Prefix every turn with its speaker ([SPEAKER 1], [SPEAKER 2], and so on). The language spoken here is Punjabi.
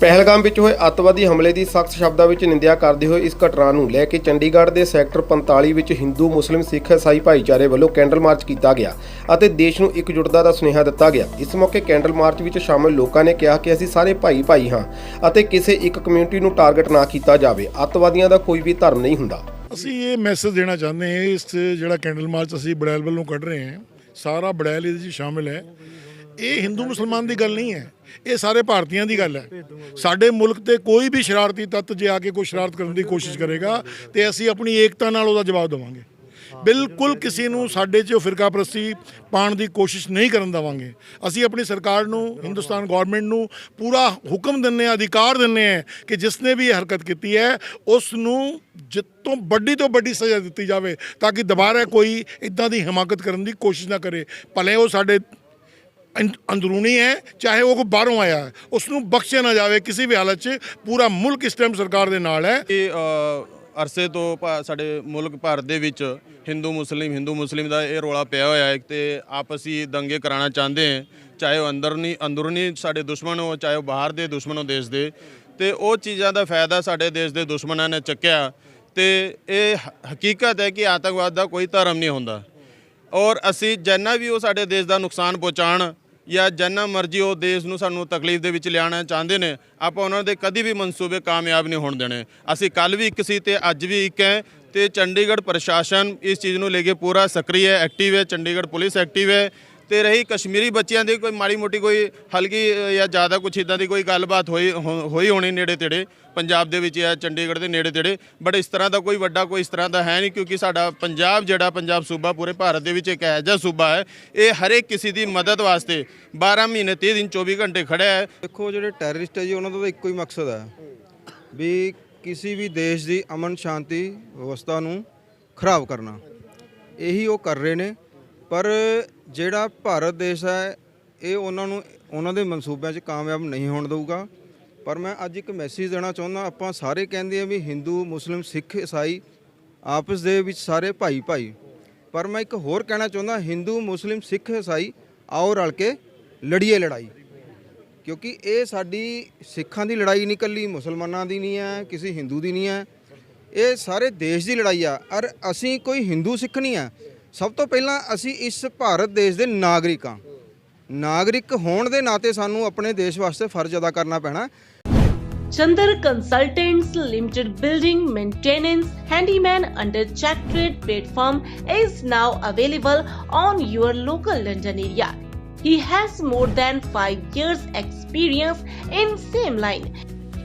[SPEAKER 1] ਪਹਿਲਗਾਮ ਵਿੱਚ ਹੋਏ ਅੱਤਵਾਦੀ ਹਮਲੇ ਦੀ ਸਖਤ ਸ਼ਬਦਾਂ ਵਿੱਚ ਨਿੰਦਿਆ ਕਰਦੇ ਹੋਏ ਇਸ ਘਟਨਾ ਨੂੰ ਲੈ ਕੇ ਚੰਡੀਗੜ੍ਹ ਦੇ ਸੈਕਟਰ 45 ਵਿੱਚ ਹਿੰਦੂ, ਮੁਸਲਿਮ, ਸਿੱਖ, ਇਸਾਈ ਭਾਈਚਾਰੇ ਵੱਲੋਂ ਕੈਂਡਲ ਮਾਰਚ ਕੀਤਾ ਗਿਆ ਅਤੇ ਦੇਸ਼ ਨੂੰ ਇਕਜੁੱਟਤਾ ਦਾ ਸੁਨੇਹਾ ਦਿੱਤਾ ਗਿਆ। ਇਸ ਮੌਕੇ ਕੈਂਡਲ ਮਾਰਚ ਵਿੱਚ ਸ਼ਾਮਲ ਲੋਕਾਂ ਨੇ ਕਿਹਾ ਕਿ ਅਸੀਂ ਸਾਰੇ ਭਾਈ ਭਾਈ ਹਾਂ ਅਤੇ ਕਿਸੇ ਇੱਕ ਕਮਿਊਨਿਟੀ ਨੂੰ ਟਾਰਗੇਟ ਨਾ ਕੀਤਾ ਜਾਵੇ। ਅੱਤਵਾਦੀਆਂ ਦਾ ਕੋਈ ਵੀ ਧਰਮ ਨਹੀਂ ਹੁੰਦਾ।
[SPEAKER 2] ਅਸੀਂ ਇਹ ਮੈਸੇਜ ਦੇਣਾ ਚਾਹੁੰਦੇ ਹਾਂ, ਇਸ ਜਿਹੜਾ ਕੈਂਡਲ ਮਾਰਚ ਅਸੀਂ ਬੜੈਲ ਵੱਲੋਂ ਕੱਢ ਰਹੇ ਹਾਂ, ਸਾਰਾ ਬੜੈਲ ਇਹਦੇ ਵਿੱਚ ਸ਼ਾਮਿਲ ਹੈ। ਇਹ ਹਿੰਦੂ ਮੁਸਲਮਾਨ ਦੀ ਗੱਲ ਨਹੀਂ ਹੈ। ਇਹ ਸਾਰੇ ਭਾਰਤੀਆਂ ਦੀ ਗੱਲ ਹੈ। ਸਾਡੇ ਮੁਲਕ ਤੇ ਕੋਈ ਵੀ ਸ਼ਰਾਰਤੀ ਤੱਤ ਜੇ ਆ ਕੇ ਕੋਈ ਸ਼ਰਾਰਤ ਕਰਨ ਦੀ ਕੋਸ਼ਿਸ਼ ਕਰੇਗਾ, ਤੇ ਅਸੀਂ ਆਪਣੀ ਏਕਤਾ ਨਾਲ ਉਹਦਾ ਜਵਾਬ ਦੇਵਾਂਗੇ। ਬਿਲਕੁਲ ਕਿਸੇ ਨੂੰ ਸਾਡੇ 'ਚ ਫਿਰਕਾ ਪ੍ਰਸਤੀ ਪਾਉਣ ਦੀ ਕੋਸ਼ਿਸ਼ ਨਹੀਂ ਕਰਨ ਦੇਵਾਂਗੇ। ਅਸੀਂ ਆਪਣੀ ਸਰਕਾਰ ਨੂੰ, ਹਿੰਦੁਸਤਾਨ ਗਵਰਨਮੈਂਟ ਨੂੰ ਪੂਰਾ ਹੁਕਮ ਦਿੰਨੇ ਆ ਅਧਿਕਾਰ ਦਿੰਨੇ ਆ ਕਿ ਜਿਸ ਨੇ ਵੀ ਇਹ ਹਰਕਤ ਕੀਤੀ ਹੈ, ਉਸ ਨੂੰ ਜਿੱਤੋਂ ਵੱਡੀ ਤੋਂ ਵੱਡੀ ਸਜ਼ਾ ਦਿੱਤੀ ਜਾਵੇ, ਤਾਂ ਕਿ ਦੁਬਾਰਾ ਕੋਈ ਇਦਾਂ ਦੀ ਹਿਮਾਕਤ ਕਰਨ ਦੀ ਕੋਸ਼ਿਸ਼ ਨਾ ਕਰੇ। ਭਲੇ ਉਹ ਸਾਡੇ ਅੰਦਰੂਨੀ ਹੈ, ਚਾਹੇ ਉਹ ਬਾਹਰੋਂ ਆਇਆ ਹੈ। ਉਸ ਨੂੰ ਬਖਸ਼ਿਆ ਨਾ ਜਾਵੇ, ਕਿਸੇ ਵੀ ਹਾਲਤ 'ਚ ਪੂਰਾ ਮੁਲਕ ਇਸ ਟਾਈਮ ਸਰਕਾਰ ਦੇ ਨਾਲ ਹੈ।
[SPEAKER 3] ਇਹ ਅਰਸੇ ਤੋਂ ਭਾ- ਸਾਡੇ ਮੁਲਕ ਭਾਰਤ ਦੇ ਵਿੱਚ ਹਿੰਦੂ, ਮੁਸਲਿਮ ਹਿੰਦੂ, ਮੁਸਲਿਮ ਦਾ ਇਹ ਰੋਲਾ ਪਿਆ ਹੋਇਆ ਹੈ ਤੇ ਆਪਸੀ ਦੰਗੇ ਕਰਾਉਣਾ ਚਾਹੁੰਦੇ ਹੈ। ਚਾਹੇ ਉਹ ਅੰਦਰਨੀ, ਅੰਦਰੂਨੀ ਸਾਡੇ ਦੁਸ਼ਮਣ ਹੋ ਚਾਹੇ ਉਹ ਬਾਹਰ ਦੇ ਦੁਸ਼ਮਣ ਹੋ ਦੇਸ਼ ਦੇ। ਤੇ ਉਹ ਚੀਜ਼ਾਂ ਦਾ ਫਾਇਦਾ ਸਾਡੇ ਦੇਸ਼ ਦੇ ਦੁਸ਼ਮਣਾਂ ਨੇ ਚੱਕਿਆ। ਤੇ ਇਹ ਹਕੀਕਤ ਹੈ ਕਿ ਆਤੰਕਵਾਦ ਦਾ ਕੋਈ ਧਰਮ ਨਹੀਂ ਹੁੰਦਾ। ਔਰ ਅਸੀਂ ਜਿੰਨਾ ਵੀ ਉਹ ਸਾਡੇ ਦੇਸ਼ ਦਾ ਨੁਕਸਾਨ ਪਹੁੰਚਾਉਣ ਜਾਂ ਜਿੰਨਾ ਮਰਜ਼ੀ ਉਹ ਦੇਸ਼ ਨੂੰ ਸਾਨੂੰ ਤਕਲੀਫ ਦੇ ਵਿੱਚ ਲਿਆਉਣਾ ਚਾਹੁੰਦੇ ਨੇ, ਆਪਾਂ ਉਹਨਾਂ ਦੇ ਕਦੀ ਵੀ ਮਨਸੂਬੇ ਕਾਮਯਾਬ ਨਹੀਂ ਹੋਣ ਦੇਣੇ। ਅਸੀਂ ਕੱਲ ਵੀ ਇੱਕ ਸੀ ਤੇ ਅੱਜ ਵੀ ਇੱਕ ਹੈ ਤੇ ਚੰਡੀਗੜ੍ਹ ਪ੍ਰਸ਼ਾਸਨ ਇਸ ਚੀਜ਼ ਨੂੰ ਲੈ ਕੇ ਪੂਰਾ ਸਕਰੀ ਹੈ ਐਕਟਿਵ ਹੈ, ਚੰਡੀਗੜ੍ਹ ਪੁਲਿਸ ਐਕਟਿਵ ਹੈ। ਤੇ ਰਹੀ ਕਸ਼ਮੀਰੀ ਬੱਚਿਆਂ ਦੀ ਕੋਈ ਮਾੜੀ ਮੋਟੀ ਕੋਈ ਹਲਕੀ ਜਾਂ ਜ਼ਿਆਦਾ ਕੁਛ ਇਦਾਂ ਦੀ ਕੋਈ ਗੱਲਬਾਤ ਹੋਈ, ਹੋ- ਹੋਈ ਹੋਣੀ ਨੇੜੇ ਤੇੜੇ, ਪੰਜਾਬ ਦੇ ਵਿੱਚ ਜਾਂ ਚੰਡੀਗੜ੍ਹ ਦੇ ਨੇੜੇ ਤੇੜੇ ਬਟ ਇਸ ਤਰ੍ਹਾਂ ਦਾ ਕੋਈ ਵੱਡਾ ਕੋਈ ਇਸ ਤਰ੍ਹਾਂ ਦਾ ਹੈ ਨਹੀਂ, ਕਿਉਂਕਿ ਸਾਡਾ ਪੰਜਾਬ ਜਿਹੜਾ ਪੰਜਾਬ ਸੂਬਾ ਪੂਰੇ ਭਾਰਤ ਦੇ ਵਿੱਚ ਇੱਕ ਇਹੋ ਜਿਹਾ ਸੂਬਾ ਹੈ, ਇਹ ਹਰੇਕ ਕਿਸੇ ਦੀ ਮਦਦ ਵਾਸਤੇ 12 ਮਹੀਨੇ 30 ਦਿਨ 24 ਘੰਟੇ ਖੜਿਆ ਹੈ।
[SPEAKER 4] ਦੇਖੋ, ਜਿਹੜੇ ਟੈਰਰਿਸਟ ਹੈ ਜੀ, ਉਹਨਾਂ ਦਾ ਤਾਂ ਇੱਕੋ ਹੀ ਮਕਸਦ ਹੈ ਵੀ ਕਿਸੇ ਵੀ ਦੇਸ਼ ਦੀ ਅਮਨ ਸ਼ਾਂਤੀ ਵਿਵਸਥਾ ਨੂੰ ਖਰਾਬ ਕਰਨਾ। ਇਹੀ ਉਹ ਕਰ ਰਹੇ ਨੇ ਪਰ ਜਿਹੜਾ ਭਾਰਤ ਦੇਸ਼ ਹੈ, ਇਹ ਉਹਨਾਂ ਨੂੰ, ਉਹਨਾਂ ਦੇ ਮਨਸੂਬਿਆਂ 'ਚ ਕਾਮਯਾਬ ਨਹੀਂ ਹੋਣ ਦੇਊਗਾ। ਪਰ ਮੈਂ ਅੱਜ ਇੱਕ ਮੈਸੇਜ ਦੇਣਾ ਚਾਹੁੰਦਾ, ਆਪਾਂ ਸਾਰੇ ਕਹਿੰਦੇ ਆ ਵੀ ਹਿੰਦੂ ਮੁਸਲਿਮ ਸਿੱਖ ਈਸਾਈ ਆਪਸ ਦੇ ਵਿੱਚ ਸਾਰੇ ਭਾਈ ਭਾਈ ਪਰ ਮੈਂ ਇੱਕ ਹੋਰ ਕਹਿਣਾ ਚਾਹੁੰਦਾ ਹਿੰਦੂ ਮੁਸਲਿਮ ਸਿੱਖ ਈਸਾਈ ਆਓ ਰਲ ਕੇ ਲੜੀਏ ਲੜਾਈ। ਕਿਉਂਕਿ ਇਹ ਸਾਡੀ ਸਿੱਖਾਂ ਦੀ ਲੜਾਈ ਨਹੀਂ ਕੱਲੀ, ਮੁਸਲਮਾਨਾਂ ਦੀ ਨਹੀਂ ਹੈ, ਕਿਸੇ ਹਿੰਦੂ ਦੀ ਨਹੀਂ ਹੈ। ਇਹ ਸਾਰੇ ਦੇਸ਼ ਦੀ ਲੜਾਈ ਆ। ਔਰ ਅਸੀਂ ਕੋਈ ਹਿੰਦੂ ਸਿੱਖ ਨਹੀਂ ਆ ਸਭ ਤੋਂ ਪਹਿਲਾਂ ਅਸੀਂ ਇਸ ਭਾਰਤ ਦੇਸ਼ ਦੇ ਨਾਗਰਿਕ ਹਾਂ ਨਾਗਰਿਕ ਹੋਣ ਦੇ ਨਾਤੇ ਸਾਨੂੰ ਆਪਣੇ ਦੇਸ਼ ਵਾਸਤੇ ਫਰਜ਼ ਅਦਾ ਕਰਨਾ ਪੈਣਾ
[SPEAKER 5] Chandar Consultants Limited building maintenance handyman under check trade platform is now available on your local London area. He has more than 5 years experience in same line.